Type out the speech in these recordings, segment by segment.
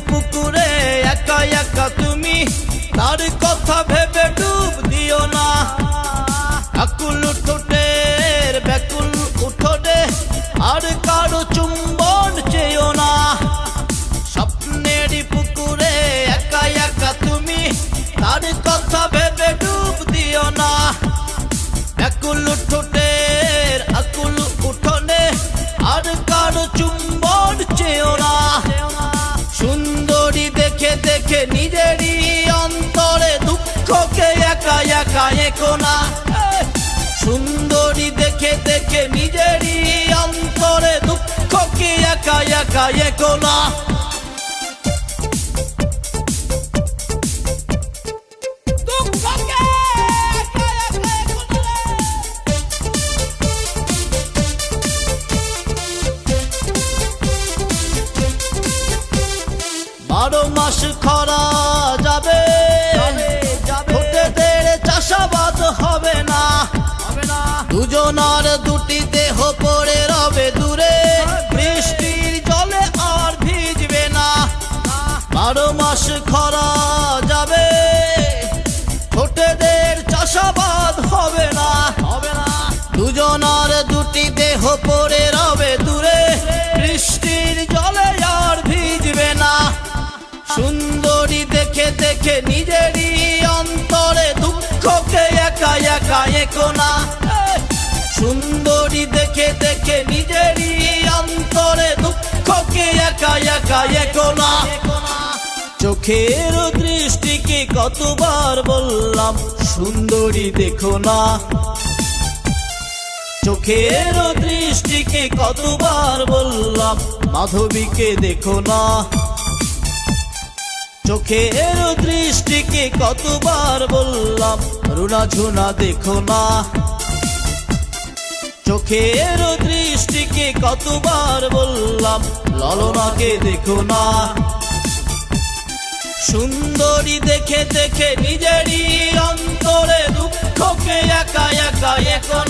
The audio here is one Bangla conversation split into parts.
পুকুরে একা একা তুমি তার কথা ভেবে নিজেরই অন্তরে দুঃখকে একা একা একো না। সুন্দরী দেখে দেখে নিজেরই অন্তরে দুঃখকে একা একা একো না। বারো মাস খরা যাবে। চাষাবাদ হবে না। দুজনার দুটি দেহ পড়ে রবে দূরে। বৃষ্টির জলে আর ভিজবে না। বারো মাস খরা যাবে। ঠোঁটেদের চাষাবাদ হবে না। হবে না। দুজনার দুটি দেহ পড়ে সুন্দরী দেখে দেখে নিজেরই অন্তরে দুঃখকে একা একা একো না। সুন্দরী দেখে দেখে নিজেরই অন্তরে দুঃখকে একা একা একো না। চোখের দৃষ্টিকে কতবার বললাম, সুন্দরী দেখো না। চোখের দৃষ্টিকে কতবার বললাম, মাধবীকে দেখো না। চোখের দৃষ্টিকে কতবার বললাম, রুনা ঝুনা দেখো না। চোখের দৃষ্টিকে কতবার বললাম, ললনাকে দেখো না। সুন্দরী দেখে দেখে নিজেরই অন্তরে দুঃখকে একা একা একো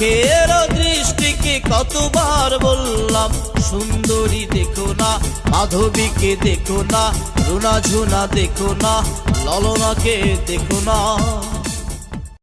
চোখের দৃষ্টিকে কতবার বললাম, সুন্দরী দেখো না, মাধবীকে দেখো না, রুনা ঝুনা দেখো না, ললনাকে দেখো না।